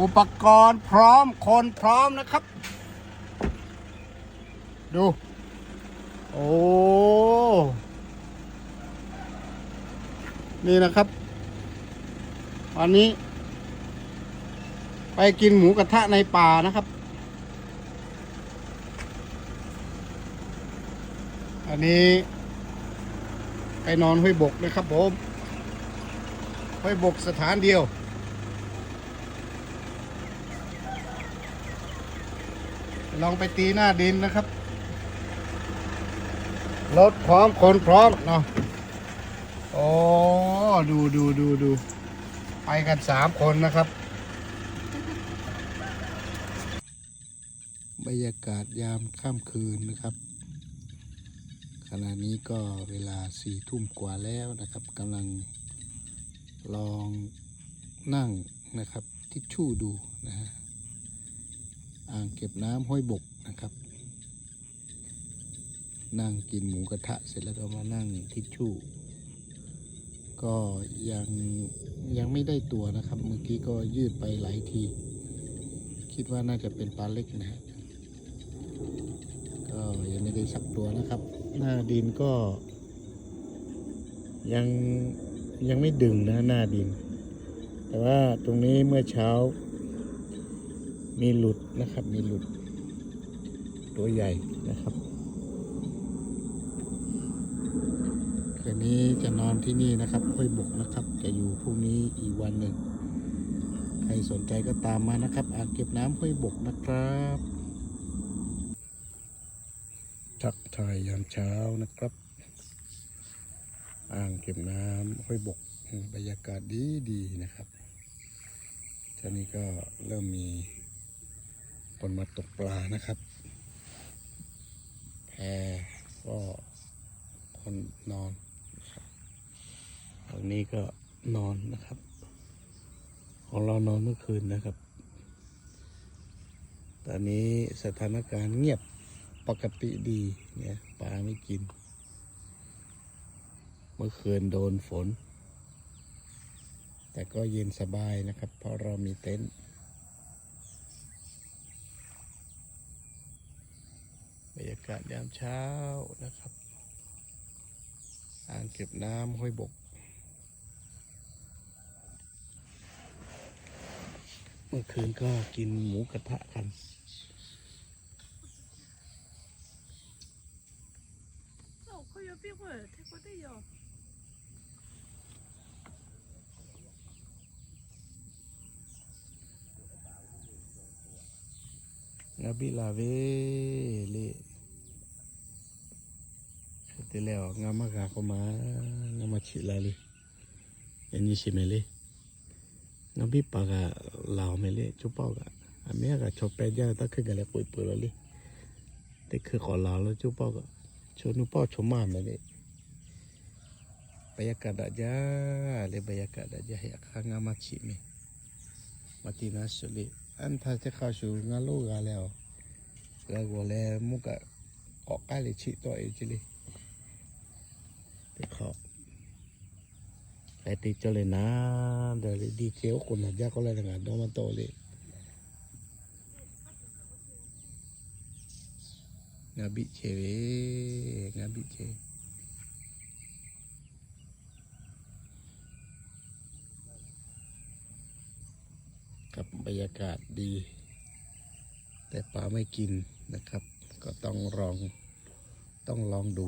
อุปกรณ์พร้อมคนพร้อมนะครับ ดู โอ้นี่นะครับ วันนี้ ไปกินหมูกระทะในป่านะครับ อันนี้ไปนอนห้วยบกนะครับผมห้วยบกสถานเดียว ลองไปตีหน้าดินนะครับ รถพร้อมคนพร้อมเนาะโอ้ดูดูดูดูไปกันสามคนนะครับ บรรยากาศยามค่ำคืนนะครับ ขณะนี้ก็เวลาสี่ทุ่มกว่าแล้วนะครับกำลังลองนั่งนะครับ ทิชชู่ดูนะฮะ อ่างเก็บน้ำห้วยบกนะครับ นั่งกินหมูกระทะเสร็จแล้วก็มานั่งทิชชู่ ก็ยังยังไม่ได้ตัวนะครับ เมื่อกี้ก็ยืดไปหลายที คิดว่าน่าจะเป็นปลาเล็กนะฮะก็ยังไม่ได้สักตัวนะครับ หน้าดินก็ ยังยังไม่ดึงนะหน้าดิน แต่ว่าตรงนี้เมื่อเช้า มีหลุดนะครับ มีหลุด ตัวใหญ่นะครับคืนนี้จะนอนที่นี่นะครับห้วยบกนะครับ จะอยู่พรุ่งนี้อีกวันหนึ่ง ใครสนใจก็ตามมานะครับอ่างเก็บน้ำห้วยบกนะครับทักทายยามเช้านะครับ อ่างเก็บน้ำห้วยบกบรรยากาศดีดีๆนะครับตอนนี้ก็เริ่มมี คนมาตกปลานะครับ แพก็คนนอนตรงนี้ก็นอนนะครับ ของเรานอนเมื่อคืนนะครับ ตอนนี้สถานการณ์เงียบปกติดีเนี่ยปลาไม่กิน เมื่อคืนโดนฝน แต่ก็เย็นสบายนะครับ เพราะเรามีเต็นท์บ รรยากาศยามเช้านะครับ อ่างเก็บน้ำห้วยบก เมื่อคืนก็กินหมูกระทะกันงาบิลาเวเล เตแล้วงามากาก็มางามาชิลาเลยอันนี้ช่ไหมเลยงาบิปากาลาวไหมเลยจุปอกะอเมริกาชอบไปยาตะคือกันแล้วปุ๋ยปุ๋ยเลยแต่คือขอลาวแล้วจุปอกะชนุปอชมาไหมเลยบรรยากาศอาจาเลยบรรยากาศอาจาอยากข้างามาชิไหมมาตีนัสเลยอันถ้าจะเข้าสู่งานโลกาแล้วแล้วก็แล้วมุกอะออกใกล้เลยชิตัวเองจิเลย ต่เขาไปติดเจเลยนะเดี๋ยวดีเจลคนหัดยากก็เลยงานดอมันโตเลยงาบิเชเวงาบิเชกับบรรยากาศดี แต่ปลาไม่กินนะครับ ก็ต้องลองต้องลองดู